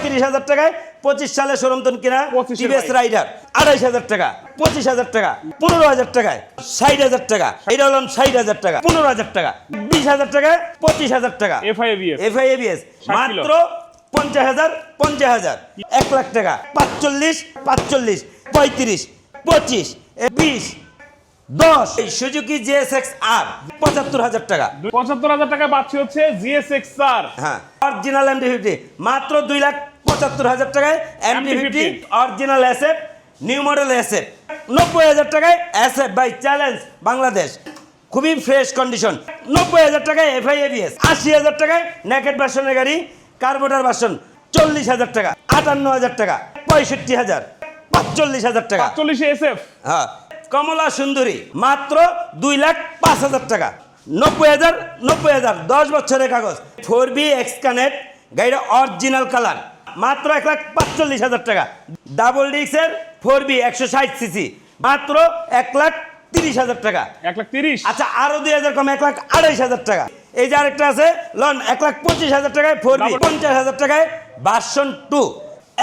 পঁয়ত্রিশ হাজার টাকায় পঁচিশ সালে সরমতন কিনা টিভিএস রাইডার আড়াইশ হাজার টাকা পঁচিশ হাজার টাকা পনেরো হাজার টাকায় ষাট হাজার টাকা এটা হলাম ষাট হাজার টাকা পনেরো হাজার টাকা বিশ হাজার টাকায় পঁচিশ হাজার টাকা। FI ABS FI ABS 60 kilo. মাত্র পঞ্চাশ হাজার পঞ্চাশ হাজার এক লাখ টাকা পাঁচচল্লিশ পাঁচচল্লিশ পঁয়ত্রিশ পঁচিশ বিশ দশ। সুজুকি জিএসএক্স আর পঁচাত্তর হাজার টাকা। পঁচাত্তর হাজার টাকা পাচ্ছি হচ্ছে জিএসএক্স আর হ্যাঁ। অরিজিনাল এমডি ফিফটি মাত্র দুই লাখ পঁচাত্তর হাজার টাকায় MD fifty original asset new model asset নব্বই হাজার টাকায় অ্যাসেট বাই চ্যালেঞ্জ বাংলাদেশ খুবই ফ্রেশ কন্ডিশন নব্বই হাজার টাকায় এফআই এবিএস আশি হাজার টাকায় নেকেট ভার্সনের গাড়ি কার্বোটার ভার্সন চল্লিশ হাজার টাকা। আটান্ন হাজার টাকা। পঁয়ষট্টি হাজার। পাঁচচল্লিশ হাজার টাকা। চল্লিশে এসএফ হ্যাঁ। কমলা সুন্দরী মাত্র দুই লাখ পাঁচ হাজার টাকা। নব্বই হাজার নব্বই হাজার দশ বছরের কাগজ। ফোর বি এক্স কানেক্ট গাড়িটা অরিজিনাল কালার মাত্র এক লাখ পাঁচচল্লিশ হাজার টাকা। ডাবল ডিক্সের ফোর বি একশো ষাট সিসি মাত্র এক লাখ তিরিশ হাজার টাকা। এক লাখ তিরিশ? আচ্ছা আরও দুই হাজার কম এক লাখ আড়াইশ হাজার টাকা। এই যে আরেকটা আছে লন এক লাখ পঁচিশ হাজার টাকায় ফোর বি পঞ্চাশ হাজার টাকায় ভার্সন টু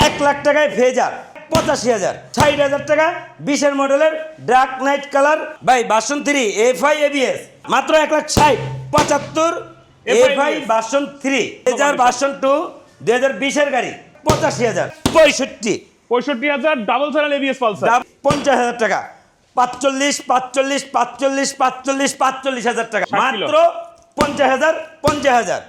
এক লাখ টাকায় ফেজার পঁচাশি হাজার। ষাট হাজার টাকা বিশের মডেলের dark knight colour by version three F I ABS মাত্র এক লাখ ষাট পঁচাত্তর এফ আই ভার্সন থ্রি হাজার ভার্সন টু দুই হাজার বিশের গাড়ি। পঁচাশি হাজার। পঁয়ষট্টি। পঁয়ষট্টি হাজার ডাবল চ্যানেল এবিএস পালসার পঞ্চাশ হাজার টাকা। পাঁচচল্লিশ পাঁচচল্লিশ পাঁচচল্লিশ পাঁচচল্লিশ পাঁচচল্লিশ হাজার টাকা। 60 মাত্র পঞ্চাশ হাজার পঞ্চাশ হাজার।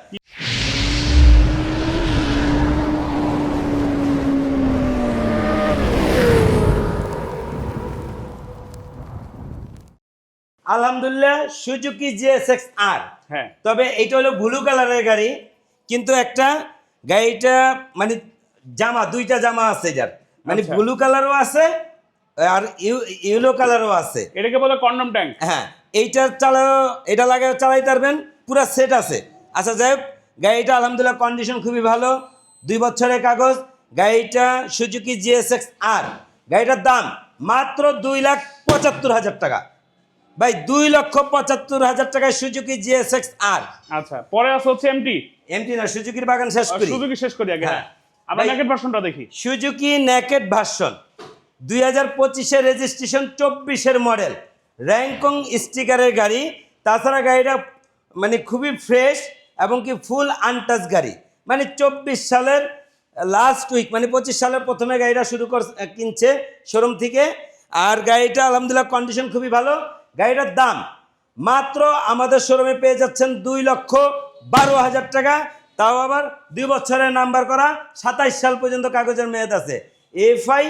আলহামদুলিল্লাহ সুজুকি জিএসএক্স আর হ্যাঁ। তবে এটা হলো ব্লু কালারের গাড়ি কিন্তু একটা গাড়িটা মানে জামা দুইটা জামা আছে যার। মানে আচ্ছা। ব্লু কালারও আছে আর ইয়েলো কালারও আছে। এটাকে বলে কন্ডম ট্যাঙ্ক। হ্যাঁ এইটা চালাও এটা লাগে চালাইতে পারবেন পুরো সেট আছে। আচ্ছা যাই হোক গাড়িটা আলহামদুলিল্লাহ কন্ডিশন খুবই ভালো। দুই বছরের কাগজ গাড়িটা সুজুকি জিএসএক্স আর গাড়িটার দাম মাত্র দুই লাখ পঁচাত্তর হাজার টাকা। ভাই দুই লক্ষ পঁচাত্তর হাজার টাকায় সুজুকি জিএসএক্স আর আচ্ছা পরে আছে হচ্ছে এমটি এমটি না সুজুকির বাগান শেষ করি। সুযোগী শেষ করি আগে। হ্যাঁ। আমরা নেকেট ভার্সনটা দেখি। সুজুকি নেকেট ভার্সন দুই হাজার পঁচিশের রেজিস্ট্রেশন চব্বিশের মডেল র্যাঙ্কং স্টিকারের গাড়ি তাছাড়া গাড়িটা মানে খুবই ফ্রেশ এবং কি ফুল আনটাচ গাড়ি। মানে চব্বিশ সালের লাস্ট উইক মানে পঁচিশ সালের প্রথমে গাড়িটা শুরু কর কিনছে শোরুম থেকে। আর গাড়িটা আলহামদুলিল্লাহ কন্ডিশন খুবই ভালো। গাড়িটার দাম মাত্র আমাদের শোরুমে পেয়ে যাচ্ছেন দুই লক্ষ বারো হাজার টাকা। তাও আবার দুই বছরের নাম্বার করা সাতাইশ সাল পর্যন্ত কাগজের মেয়াদ আছে। এফআই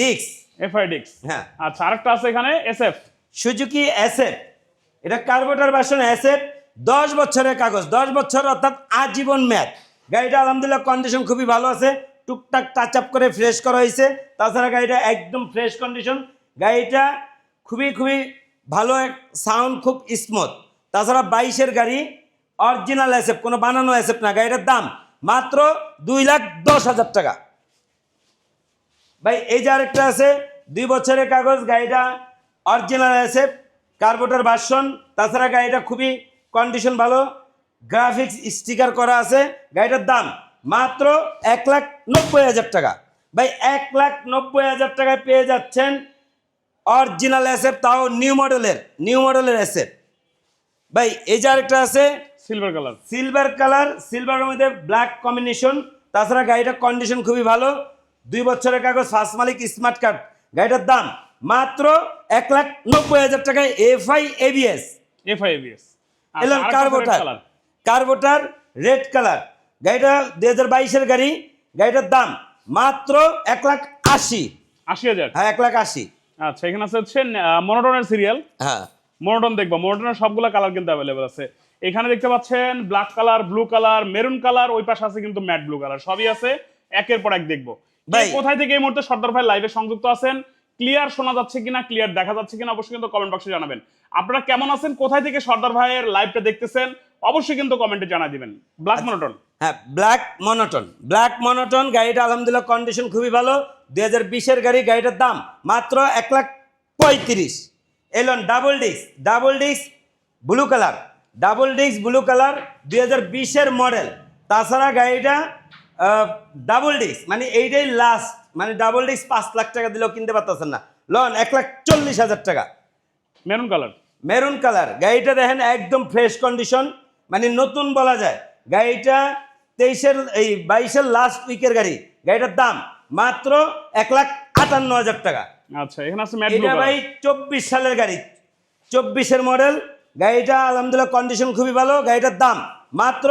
ডিক্স। এফআইডিক্স হ্যাঁ। আচ্ছা আরেকটা আছে এখানে এসএফ। সুজুকি অ্যাসেট এটা কার্বোটার ভার্সন অ্যাসেট দশ বছরের কাগজ দশ বছর অর্থাৎ আজীবন মেয়াদ। গাড়িটা আলহামদুলিল্লাহ কন্ডিশন খুবই ভালো আছে। টুকটাক টাচ আপ করে ফ্রেশ করা হয়েছে। তাছাড়া গাড়িটা একদম ফ্রেশ কন্ডিশন গাড়িটা খুবই খুবই ভালো এক সাউন্ড খুব স্মুথ তাছাড়া বাইশের গাড়ি অরিজিনাল অ্যাসেপ কোনো বানানো অ্যাসেপ না, গাড়িটার দাম মাত্র দুই লাখ দশ হাজার টাকা। ভাই, এই যে আরেকটা আছে, দুই বছরের কাগজ, গাড়িটা অরিজিনাল আছে কার্বোটার ভার্সন তাছাড়া গাড়িটা খুবই কন্ডিশন ভালো গ্রাফিক্স স্টিকার করা আছে, গাড়িটার দাম মাত্র এক লাখ নব্বই হাজার টাকা। ভাই, এক লাখ নব্বই হাজার টাকায় পেয়ে যাচ্ছেন অরিজিনাল অ্যাসেপ তাও নিউ মডেলের নিউ মডেলের অ্যাসেপ ভাই, এই যে আরেকটা আছে সিলভার কালার সিলভার কালার সিলভারের মধ্যে ব্ল্যাক কম্বিনেশন তাছাড়া গাড়িটার কন্ডিশন খুবই ভালো। দুই বছরের কাগজ ফার্স্ট মালিক স্মার্ট কার্ড গাড়িটার দাম মাত্র এক লাখ নব্বই হাজার টাকায় F I A B S F I A B S এলাম কার্বোটার কার্বোটার রেড কালার গাড়িটা দুই হাজার বাইশের গাড়ি। গাড়িটার দাম মাত্র এক লাখ আশি। আশি হাজার। হ্যাঁ এক লাখ আশি। আচ্ছা এখানে আছে হচ্ছে মনোটনের সিরিয়াল হ্যাঁ। মনোটন দেখব। মনোটনের সবগুলো কালার কিন্তু অ্যাভেলেবেল আছে। এখানে দেখতে পাচ্ছেন black colour blue colour maroon colour ওই পাশে আছে কিন্তু ম্যাট ব্লু কালার সবই আছে একের পর এক দেখব। ভাই- কোথায় থেকে এই মুহূর্তে সর্দার ভাই লাইভে সংযুক্ত আছেন? ক্লিয়ার শোনা যাচ্ছে কিনা? ক্লিয়ার দেখা যাচ্ছে কিনা? অবশ্যই কিন্তু কমেন্ট বক্সে জানাবেন। আপনারা কেমন আছেন? কোথায় থেকে সর্দার ভাইয়ের লাইভটা দেখতেছেন? অবশ্যই কিন্তু কমেন্টে জানা দিবেন। ব্ল্যাক মনোটন হ্যাঁ ব্ল্যাক মনোটন ব্ল্যাক মনোটন গাড়িটা আলহামদুলিল্লাহ কন্ডিশন খুবই ভালো। দুই হাজার বিশের গাড়ি গাড়িটার দাম মাত্র এক লাখ পঁয়ত্রিশ। Elon double disc double disc blue colour double disc blue colour দুই হাজার বিশের মডেল। তাছাড়া গাড়িটা ডাবল ডিস্ক মানে এইটাই লাস্ট মানে ডাবল ডিস্ক পাঁচ লাখ টাকা দিলেও কিনতে পারতেছেন না। লন এক লাখ চল্লিশ হাজার টাকা। মেরুন কালার মেরুন কালার গাড়িটা দেখেন একদম ফ্রেশ কন্ডিশন মানে নতুন বলা যায়। গাড়িটা তেইশের এই বাইশের লাস্ট উইকের গাড়ি। গাড়িটার দাম মাত্র এক লাখ আটান্ন হাজার টাকা। আচ্ছা এখানে আছে এটা ভাই চব্বিশ সালের গাড়ি। চব্বিশের মডেল গাড়িটা আলহামদুলিল্লাহ কন্ডিশন খুবই ভালো। গাড়িটার দাম মাত্র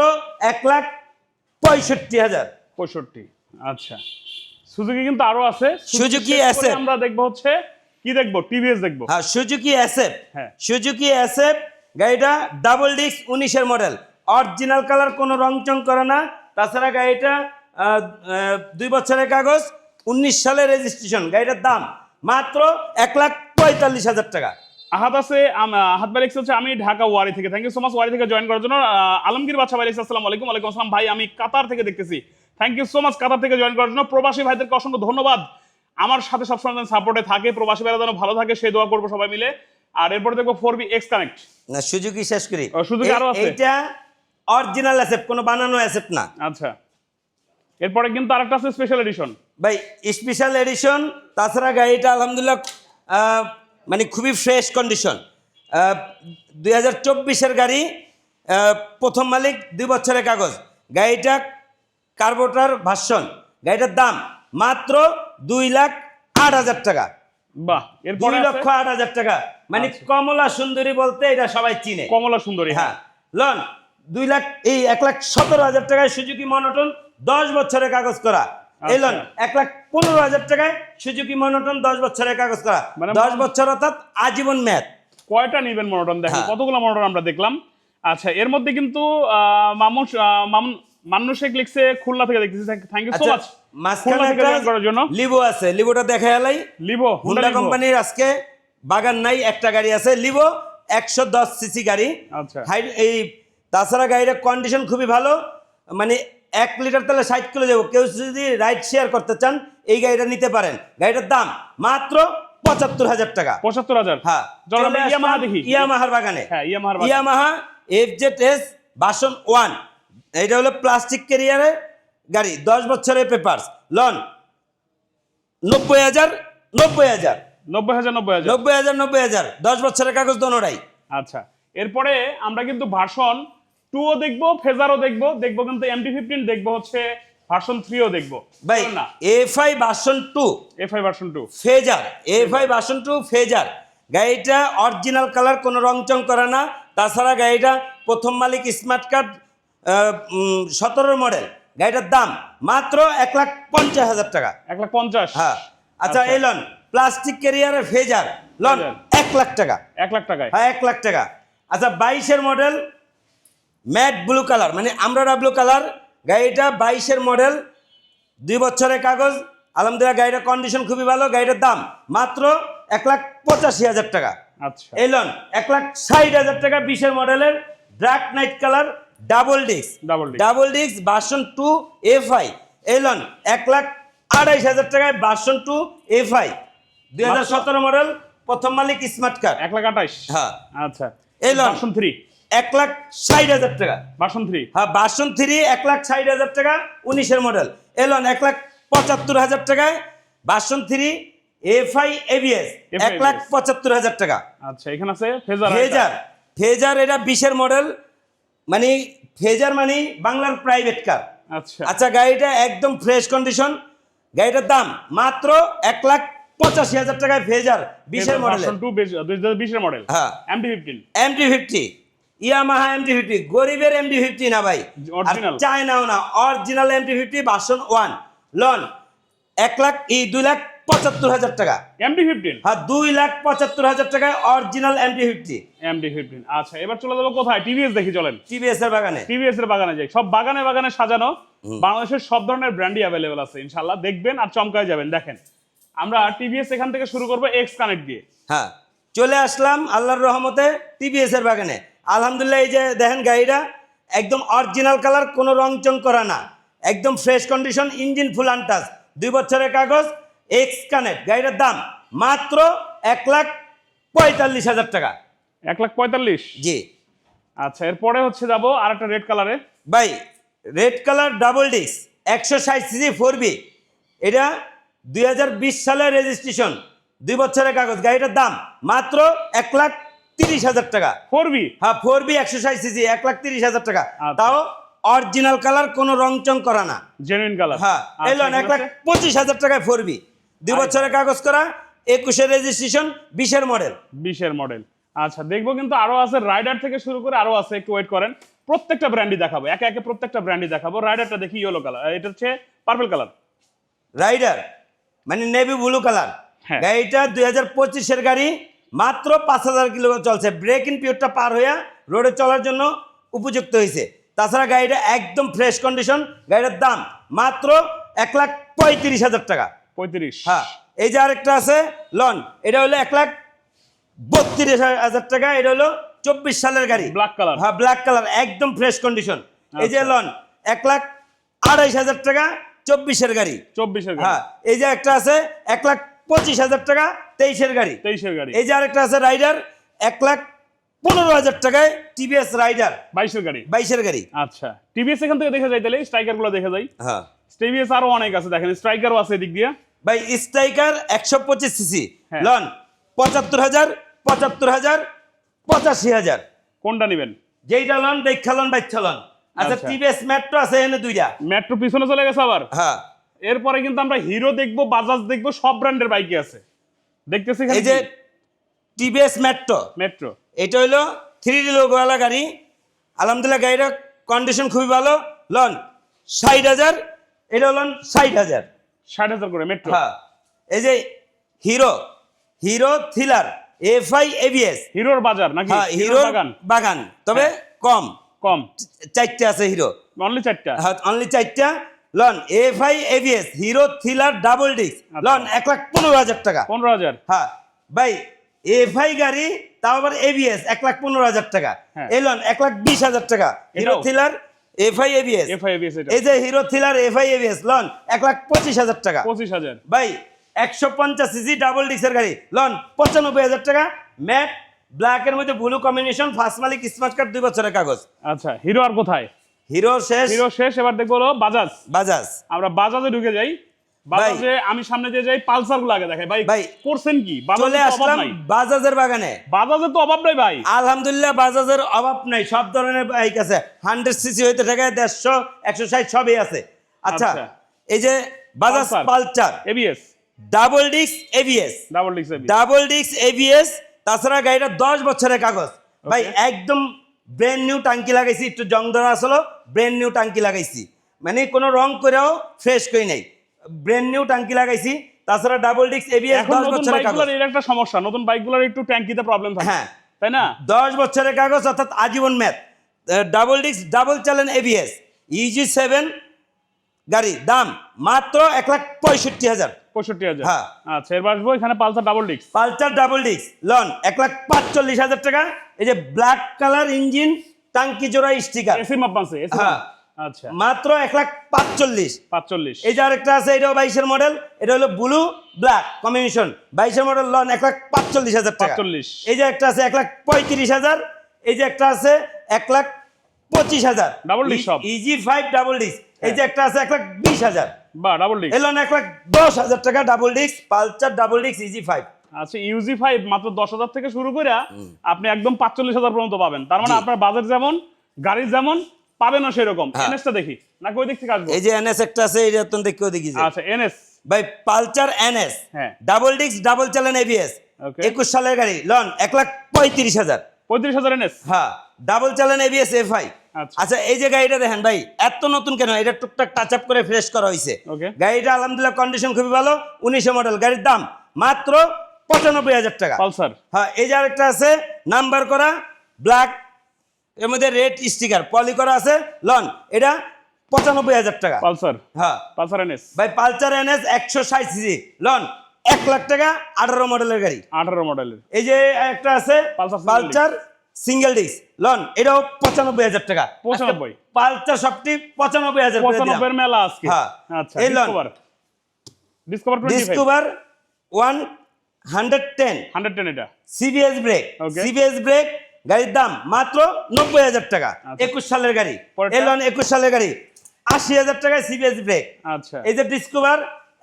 এক লাখ পঁয়ষট্টি হাজার। পঁয়ষট্টি। আচ্ছা। সুজুকি কিন্তু আরও আছে। সুজুকি শেষ আমরা দেখব হচ্ছে কি দেখব? টিভিএস দেখব। হ্যাঁ সুজুকি এসএফ হ্যাঁ। সুজুকি এসএফ গাড়িটা ডাবল ডিস্ক উনিশের মডেল অরিজিনাল কালার কোনো রং চং করে না। তাছাড়া গাড়িটা দুই বছরের কাগজ উনিশ সালের রেজিস্ট্রেশন গাড়িটার দাম মাত্র এক লাখ পঁয়তাল্লিশ হাজার টাকা। আহাত আছে আহাত বাইলেক্স হচ্ছে আমি ঢাকা ওয়ারি থেকে। Thank you so much Wari থেকে জয়েন করার জন্য। আলমগীর বাচ্চা বাইলেক্স আসসালামু আলাইকুম ওয়ালাইকুম আসসালাম। ভাই আমি কাতার থেকে দেখতেছি। Thank you so much Qatar থেকে জয়েন করার জন্য। প্রবাসী ভাইদেরকে অসংখ্য ধন্যবাদ। আমার সাথে সবসময় সাপোর্টে থাকে প্রবাসী ভাইরা যেন ভালো থাকে সেই দোয়া করব সবাই মিলে। আর এরপরে দেখব ফোর বি এক্স কানেক্ট। না সুজুকি শেষ করি। সুজুকি আরও আছে? এইটা অরিজিনাল অ্যাসেপ কোনো বানানো অ্যাসেপ না। আচ্ছা। এরপরে কিন্তু আরেকটা আছে স্পেশাল এডিশন ভাই স্পেশাল এডিশন তাছাড়া গাড়িটা আলহামদুলিল্লাহ মানে খুবই ফ্রেশ কন্ডিশন দুই হাজার চব্বিশের গাড়ি প্রথম মালিক দুই বছরের কাগজ। গাড়িটা কার্বোটার ভাষণ গাড়িটার দাম মাত্র দুই লাখ আট হাজার টাকা। বাহ দুই লক্ষ আট হাজার টাকা। মানে আচ্ছা। কমলা সুন্দরী বলতে এটা সবাই চিনে। কমলা সুন্দরী হ্যাঁ। লন দুই লাখ এই এক লাখ সতেরো হাজার টাকায় সুজুকি মনোটন দশ বছরের কাগজ করা। এই লন আচ্ছা। এক লাখ পনেরো হাজার টাকায় সুজুকি মনোটন দশ বছরের কাগজ করা। মানে দশ বছর অর্থাৎ আজীবন ম্যাথ। কয়টা নিবেন মনোটন? দেখেন হ্যাঁ। কতগুলো মনোটন আমরা দেখলাম। আচ্ছা এর মধ্যে কিন্তু মামুন মামুন লিখছে খুলনা থেকে দেখতেছি। থ্যাংক ইউ সো আচ্ছা মাচ থেকে একটা জন্য। লিভো আছে লিভোটা দেখা এলাই লিভো হুন্ডা কোম্পানির আজকে বাগান নাই একটা গাড়ি আছে লিভো একশো দশ সিসি গাড়ি। আচ্ছা। এই তাছাড়া গাড়িটার কন্ডিশন খুবই ভালো। মানে এক লিটার তেলে ষাট কিলো যাব কেউ যদি রাইড শেয়ার করতে চান এই গাড়িটা নিতে পারেন। গাড়িটার দাম মাত্র পঁচাত্তর হাজার টাকা। পঁচাত্তর হাজার? হ্যাঁ। ইয়ামাহা দেখি। ইয়ামাহার বাগানে। হ্যাঁ Yamaha F Z S version one. এটা হলো প্লাস্টিক ক্যারিয়ারের গাড়ি দশ বছরের পেপারস। লন নব্বই হাজার নব্বই হাজার। নব্বই হাজার নব্বই হাজার। নব্বই হাজার নব্বই হাজার। দশ বছরের কাগজ দোনোটাই। আচ্ছা। এরপরে আমরা কিন্তু ভার্সন টুও দেখব ফেজারও দেখব দেখব কিন্তু এমটি ফিফটিন দেখব হচ্ছে ভার্সন থ্রিও দেখব। ভাই F I version two F I version two Fazer F I version two Fazer. গাড়িটা অরিজিনাল কালার কোনো রং চং করে না। তাছাড়া গাড়িটা প্রথম মালিক স্মার্ট কার্ড সতেরো মডেল গাড়িটার দাম মাত্র এক লাখ পঞ্চাশ হাজার টাকা। এক লাখ পঞ্চাশ। হ্যাঁ। আচ্ছা এই লন প্লাস্টিক ক্যারিয়ারের ফেজার। লন এক লাখ টাকা। এক লাখ টাকা হ্যাঁ এক লাখ টাকা। আচ্ছা বাইশের মডেল ম্যাট ব্লু কালার মানে আমরা ব্লু কালার গাড়িটা বাইশের মডেল দুই বছরের কাগজ আলহামদুলিল্লাহ গাড়িটার কন্ডিশন খুবই ভালো গাড়িটার দাম মাত্র এক লাখ পঁচাশি হাজার টাকা। আচ্ছা। এই লন এক লাখ ষাট হাজার টাকা বিশের মডেলের dark knight colour double disc double double disc version two F I Elon এক লাখ আড়াইশ হাজার টাকায় ভার্সন টু এফ আই দুই হাজার সতেরো মডেল প্রথম মালিক স্মার্ট কার্ড এক লাখ আঠাইশ। হ্যাঁ। আচ্ছা। এই লন। থ্রি এক লাখ ষাট হাজার টাকা। Version three? হ্যাঁ ভার্সন থ্রি এক লাখ ষাট হাজার টাকা উনিশের মডেল। এলন এক লাখ পঁচাত্তর হাজার টাকায় version three F I ABS. এক লাখ পঁচাত্তর হাজার টাকা। আচ্ছা এখানে আছে ফেজার ফেজার। ফেজার এটা বিশের মডেল। মানে ফেজার মানে বাংলার প্রাইভেট কার আচ্ছা। আচ্ছা গাড়িটা একদম ফ্রেশ কন্ডিশন গাড়িটার দাম মাত্র এক লাখ পঁচাশি হাজার টাকায় ফেজার বিশের মডেল বিশের মডেল। হ্যাঁ। MT fifteen MT fifty Yamaha MT fifty গরিবের এমটি ফিফটি না ভাই। চায়নাও না original MT fifty version one loan এক লাখ এই দুই লাখ পঁচাত্তর হাজার টাকা। এমটি ফিফটিন হ্যাঁ দুই লাখ পঁচাত্তর হাজার টাকায় original MT fifty MT fifteen আচ্ছা এবার চলে যাব কোথায়? টিভিএস দেখি চলেন। টিভিএস এর বাগানে। টিভিএস এর বাগানে যাই। সব বাগানে বাগানে সাজানো। বাংলাদেশের সব ধরনের ব্র্যান্ডই অ্যাভেলেবেল আছে ইনশাল্লাহ দেখবেন আর চমকায় যাবেন। দেখেন আমরা টিভিএস এখান থেকে শুরু করব এক্স কানেক্ট দিয়ে। হ্যাঁ চলে আসলাম আল্লাহর রহমতে টিভিএস এর বাগানে। আলহামদুলিল্লাহ এই যে দেখেন গাড়িটা একদম অরিজিনাল কালার কোনো রং চং করা না। একদম fresh condition engine full untouched দুই বছরের কাগজ এক্স কানেক্ট গাড়িটার দাম মাত্র এক লাখ পঁয়তাল্লিশ হাজার টাকা। এক লাখ পঁয়তাল্লিশ? জি। আচ্ছা এরপরে হচ্ছে যাব আর একটা রেড কালারে ভাই রেড কালার ডাবল ডিস্ক একশো ষাট সিসি ফোর বি এটা দুই হাজার বিশ সালের রেজিস্ট্রেশন দুই বছরের কাগজ। গাড়িটার দাম মাত্র এক লাখ তিরিশ হাজার টাকা। ফোর বি হ্যাঁ ফোর বি একশো ষাট সিসি এক লাখ তিরিশ হাজার টাকা। আচ্ছা। তাও অরিজিনাল কালার কোনো রং চং করা না। জেনুইন কালার হ্যাঁ এলো এক লাখ পঁচিশ হাজার টাকায় ফোর বি দুই বছরের কাগজ করা একুশের রেজিস্ট্রেশন বিশের মডেল বিশের মডেল আচ্ছা দেখব কিন্তু আরও আছে রাইডার থেকে শুরু করে আরও আছে একটু ওয়েট করেন। প্রত্যেকটা ব্র্যান্ডই দেখাবো একে একে প্রত্যেকটা ব্র্যান্ডই দেখাবো। রাইডারটা দেখি ইয়েলো কালার এটা হচ্ছে পার্পল কালার রাইডার মানে নেভি ব্লু কালার হ্যাঁ। গাড়িটা দুই হাজার পঁচিশের গাড়ি মাত্র পাঁচ হাজার কিলোমিটার চলছে। ব্রেক ইন পিরিয়ডটা পার হইয়া রোডে চলার জন্য উপযুক্ত হয়েছে তাছাড়া গাড়িটা একদম ফ্রেশ কন্ডিশন গাড়িটার দাম মাত্র এক লাখ পঁয়ত্রিশ হাজার টাকা। পঁয়ত্রিশ। হ্যাঁ এই যে আরেকটা আছে লন এটা হলো এক লাখ বত্রিশ হাজার টাকা এটা হলো চব্বিশ সালের গাড়ি। ব্ল্যাক কালার হ্যাঁ ব্ল্যাক কালার একদম ফ্রেশ কন্ডিশন এই যে আচ্ছা। লন এক লাখ আড়াইশ হাজার টাকা চব্বিশের গাড়ি। চব্বিশের হ্যাঁ এই যে একটা আছে এক লাখ পঁচিশ হাজার টাকা তেইশের গাড়ি। তেইশের গাড়ি। এই যে আরেকটা আছে রাইডার এক লাখ পনেরো হাজার টাকায় টিভিএস রাইডার। বাইশের গাড়ি। বাইশের গাড়ি। আচ্ছা টিভিএস এখান থেকে দেখা যায় তাহলে স্ট্রাইকারগুলো দেখা যায়। হ্যাঁ। টিভিএস আরও অনেক আছে দেখেন স্ট্রাইকারও আছে এদিক দিয়ে। ভাই স্ট্রাইকার একশো পঁচিশ সিসি। হ্যাঁ। লন পঁচাত্তর হাজার পঁচাত্তর হাজার পঁচাশি হাজার। কোনটা নেবেন? যেইটা লন দেখা লন বাচ্চা লন। আচ্ছা আচ্ছা। টিভিএস মেট্রো আছে এনে দুইটা। মেট্রো পিছনে চলে গেছে আবার? হ্যাঁ। এরপরে কিন্তু আমরা হিরো দেখব বাজাজ দেখব সব ব্র্যান্ডের বাইকই আছে। দেখতেছি এই যে টিভিএস মেট্রো মেট্রো এটা হইল থ্রি ডি লোকওয়ালা গাড়ি। আলহামদুলিল্লাহ গাড়িটার কন্ডিশন খুবই ভালো। লন ষাট হাজার। এটা লন ষাট হাজার। ষাট হাজার করে মেট্রো হ্যাঁ। এই যে Hero Hero thriller F I ABS হিরোর বাজার নাকি? হ্যাঁ হিরোর হিরো বাগান। বাগান। তবে হ্যাঁ। কম। কম। চারটে আছে হিরো অনলি চারটা? হ্যাঁ অনলি চারটা। Loan F I ABS Hero thriller double disc. Loan এক লাখ পনেরো হাজার টাকা। পনেরো হাজার। হ্যাঁ। ভাই এফআই গাড়ি তাও আবার এবিএস এক লাখ পনেরো হাজার টাকা। হ্যাঁ। এলন এক লাখ বিশ হাজার টাকা। Hero? Thriller FI ABS FIBS এটা এই যে হিরো থ্রিলার এফআই এবিএস লন এক লাখ পঁচিশ হাজার টাকা। পঁচিশ হাজার। ভাই একশো পঞ্চাশ সিসি ডাবল ডিক্সের গাড়ি। লন পঁচানব্বই হাজার টাকা। ম্যাট ব্ল্যাকের মধ্যে ব্লু কম্বিনেশন ফার্স্ট মালিক স্মার্ট কার্ড দুই বছরের কাগজ। আচ্ছা হিরো আর কোথায়? হিরো শেষ। হিরো শেষ এবার দেখব হলো বাজাজ। বাজাজ। আমরা বাজাজে ঢুকে যাই। বাজাজে আমি সামনে যে যাই পালসারগুলো আগে দেখাই ভাই ভাই, করছেন কি? চলে আসলাম বাজাজের বাগানে। বাজাজে তো অভাব নাই ভাই। আলহামদুলিল্লাহ বাজাজের অভাব নাই। সব ধরনের বাইক আছে হান্ড্রেড সিসি হইতে থাকে দেড়শো একশো ষাট সবই আছে। আচ্ছা আচ্ছা। এই যে Bajaj. Pulsar ABS double disc ABS double ABS double disc ABS তাছাড়া গাড়িটা দশ বছরের কাগজ। ভাই একদম ব্র্যান্ড নিউ টাঙ্কি লাগাইছি একটু জং ধরা আসলো ব্র্যান্ড নিউ টাঙ্কি লাগাইছি মানে কোনো রং করেও ফ্রেশ করি নাই। ব্র্যান্ড নিউ টাঙ্কি লাগাইছি তাছাড়া ডাবল ডিস্ক এবিএস এখন দশ নতুন বছরের কাগজ। এর একটা সমস্যা নতুন বাইকগুলোর একটু ট্যাঙ্কিতে প্রবলেম থাকে। হ্যাঁ। তাই না? দশ বছরের কাগজ অর্থাৎ আজীবন ম্যাথ ডাবল ডিস্ক ডাবল চ্যালেন এবিএস ইজি সেভেন গাড়ি দাম মাত্র এক লাখ পঁয়ষট্টি হাজার। পঁয়ষট্টি হাজার। হ্যাঁ। আচ্ছা এরপর আসব এখানে পালসার ডাবল ডিক্স পালচার ডাবল ডিস্ক লন এক লাখ পাঁচচল্লিশ হাজার টাকা। এই যে ব্ল্যাক কালার ইঞ্জিন টাঙ্কি জোড়া স্টিকার এসি মাপ এসি হ্যাঁ। আচ্ছা। মাত্র এক লাখ পাঁচচল্লিশ। পাঁচচল্লিশ। এই যে আরেকটা আছে এটাও বাইশের মডেল এটা হলো ব্লু ব্ল্যাক কম্বিনেশন বাইশের মডেল লন এক লাখ পাঁচচল্লিশ হাজার টাকা। পাঁচচল্লিশ। এই যে একটা আছে এক লাখ পঁয়ত্রিশ হাজার। এই যে একটা আছে এক লাখ পঁচিশ হাজার। Disc সব। ইজি ফাইভ ডাবল ডিস্ক এই যে একটা আছে এক লাখ বিশ হাজার। বা ডাবল ডিক্স এলন এক লাখ দশ হাজার টাকা double disc Pulsar double disc easy five আচ্ছা ইউজি ফাইভ মাত্র দশ হাজার থেকে শুরু করে আপনি একদম পাঁচচল্লিশ হাজার পর্যন্ত পাবেন। তার মানে আপনার বাজেট যেমন গাড়ি যেমন পাবেনও সেরকম। হ্যাঁ। এনএসটা দেখি। নাকি ওই দিক থেকে আসব? এই যে এনএস একটা আছে এই রতন দেখে দেখি যে। আচ্ছা এনএস ভাই পালচার এনএস হ্যাঁ। ডাবল ডিস্ক ডাবল চালান এবিএস. একুশ সালের গাড়ি। লন এক লাখ পঁয়ত্রিশ হাজার। পঁয়ত্রিশ হাজার এনএস হ্যাঁ ডাবল চালান এবিএস এফআই আচ্ছা। আচ্ছা। এই যে গাড়িটা দেখেন ভাই এত নতুন কেন? এটা টুকটাক টাচ আপ করে ফ্রেশ করা হয়েছে. গাড়িটা আলহামদুলিল্লাহ কন্ডিশন খুবই ভালো উনিশে মডেল গাড়ির দাম মাত্র পঁচানব্বই হাজার টাকা। পালসার। হ্যাঁ এই যে আরেকটা আছে নাম্বার করা ব্ল্যাক এর মধ্যে রেড স্টিকার পলি করা আছে লন এটা পঁচানব্বই হাজার টাকা। পালসার। হ্যাঁ। Pulsar N S. ভাই পালচার এনএস একশো ষাট সিসি লন এক লাখ টাকা আঠারো মডেলের গাড়ি। আঠারো মডেলের এই যে একটা আছে পালসার সিঙ্গেল ডিস্ক লন এটাও পঁচানব্বই হাজার টাকা। 95 পালচার সবটি পঁচানব্বই হাজার পঁচানব্বই মেলা আজকে। হ্যাঁ। আচ্ছা এই loan. Discover Discover one hundred ten hundred ten এটা। সিবিএস ব্রেক সিবিএস ব্রেক গাড়ির দাম মাত্র নব্বই হাজার টাকা। আচ্ছা। একুশ সালের গাড়ি। পরেরটা? এলন একুশ সালের গাড়ি। আশি হাজার টাকায় সিবিএস ব্রেক আচ্ছা। এই যে ডিসকভার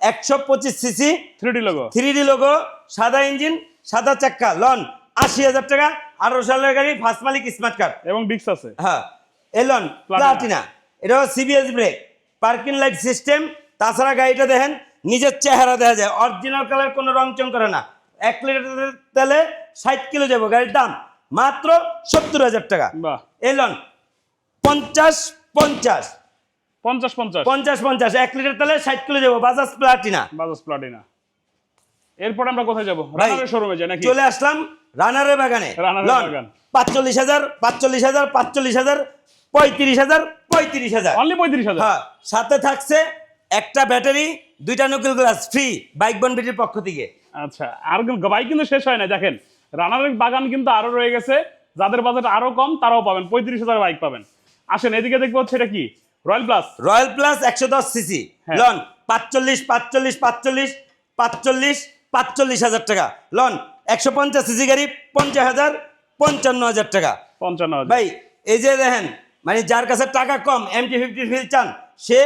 একশো পঁচিশ CC three D logo three D logo সাদা ইঞ্জিন সাদা চাক্কা। লন আশি হাজার টাকা। আঠারো সালের গাড়ি ফার্স্ট মালিক স্মার্ট কার্ড এবং ডিক্স আছে। হ্যাঁ এলন প্লাটিনা এটা CBS brake parking light system তাছাড়া গাড়িটা দেখেন নিজের চেহারা দেখা যায়। অরিজিনাল কালার কোনো রং চং করে না। এক লিটার তেলে ষাট কিলো যাব গাড়ির দাম। মাত্র সত্তর হাজার টাকা। বাহ। এলন পঞ্চাশ পঞ্চাশ। পঞ্চাশ পঞ্চাশ। পঞ্চাশ পঞ্চাশ। এক লিটার তেলে ষাট কিলো যাব। বাজাজ প্লাটিনা বাজাজ প্লাটিনা এরপরে আমরা কোথায় যাব? শোরুমে যাই নাকি? চলে আসলাম রানারের বাগানে। পাঁচচল্লিশ হাজার পাঁচচল্লিশ হাজার পাঁচচল্লিশ হাজার পঁয়ত্রিশ হাজার পঁয়ত্রিশ হাজার। অনলি পঁয়ত্রিশ হাজার? হ্যাঁ সাথে থাকছে একটা ব্যাটারি দুইটা নকুল গ্লাস ফ্রি বাইক বন বিটির পক্ষ থেকে। আচ্ছা আর বাইক কিন্তু শেষ হয় না দেখেন রানারের বাগান কিন্তু আরও রয়ে গেছে। যাদের বাজেট আরও কম তারাও পাবেন। পঁয়ত্রিশ হাজার বাইক পাবেন। আসেন এদিকে দেখব হচ্ছে এটা কি? রয়্যাল প্লাস রয়্যাল প্লাস একশো দশ সিসি হ্যাঁ। লন পাঁচচল্লিশ পাঁচচল্লিশ পাঁচচল্লিশ পাঁচচল্লিশ পাঁচচল্লিশ হাজার টাকা। লন একশো পঞ্চাশ সিসি গাড়ি পঞ্চাশ হাজার পঞ্চান্ন হাজার টাকা। পঞ্চান্ন ভাই এই যে দেখেন মানে যার কাছে টাকা কম এমটি ফিফটি ফিল চান সে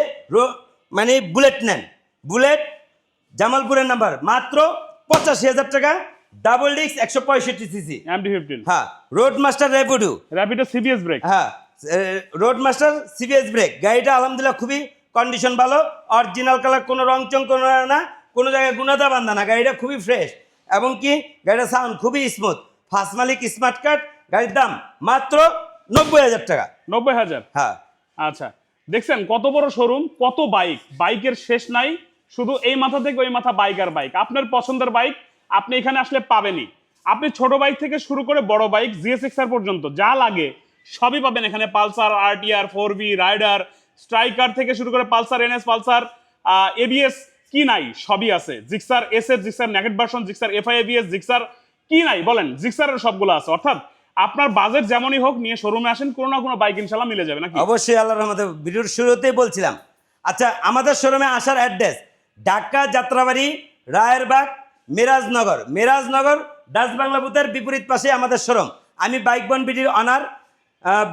মানে বুলেট নেন। বুলেট জামালপুরের নাম্বার মাত্র পঁচাশি হাজার টাকা ডাবল ডিস্ক একশো পঁয়ষট্টি সিসি। এমডি ফিফটিন হ্যাঁ রোড মাস্টার রেপুডু র্যাপিডো সিবিএস ব্রেক হ্যাঁ রোড মাস্টার সিবিএস ব্রেক গাড়িটা আলহামদুলিল্লাহ খুবই কন্ডিশন ভালো অরিজিনাল কালার কোনো রং চং কোনো না কোনো জায়গায় গুণাদা বান্ধা না গাড়িটা খুবই ফ্রেশ এবং কি? গাড়িটা সাউন্ড খুবই স্মুথ ফার্স্ট মালিক স্মার্ট কার্ড গাড়ির দাম মাত্র নব্বই হাজার টাকা। নব্বই হাজার? হ্যাঁ। আচ্ছা দেখছেন কত বড় শোরুম কত বাইক বাইকের শেষ নাই শুধু এই মাথা থেকে ওই মাথা বাইক আর বাইক আপনার পছন্দের বাইক আপনি এখানে আসলে পাবেনই। আপনি ছোট বাইক থেকে শুরু করে বড় বাইক জিএসএক্স আর পর্যন্ত যা লাগে সবই পাবেন এখানে। Pulsar RTR four B rider striker থেকে শুরু করে পালসার এনএস পালসার এবিএস কি নাই? সবই আছে। Gixxer S F Gixxer naked version Gixxer FI ABS Gixxer কি নাই? বলেন, জিক্সারের সবগুলো আছে। অর্থাৎ আপনার বাজেট যেমনই হোক নিয়ে শোরুমে আসেন, কোনো না কোনো বাইক ইনশাল্লাহ মিলে যাবে, নাকি? অবশ্যই আল্লাহর রহমতে, ভিডিওর শুরুতেই বলছিলাম। আচ্ছা আমাদের শোরুমে আসার অ্যাড্রেস ঢাকা যাত্রাবাড়ি, রায়েরবাগ, মিরাজনগর। মিরাজনগর, ডাচ বাংলা বুথের বিপরীত পাশে আমাদের শোরুম আমি বাইক বন বিডির অনার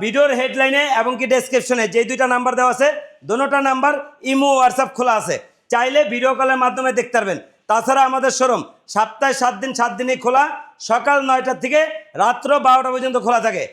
ভিডিওর হেডলাইনে এবং কি ডেসক্রিপশনে যে দুইটা নাম্বার দেওয়া আছে দোনোটা নাম্বার ইমো হোয়াটসঅ্যাপ খোলা আছে। চাইলে ভিডিও কলের মাধ্যমে দেখতে পারবেন। তাছাড়া আমাদের শোরুম সপ্তাহে সাত দিন, সাত দিনই খোলা। সকাল নয়টা থেকে রাত্র বারোটা পর্যন্ত খোলা থাকে।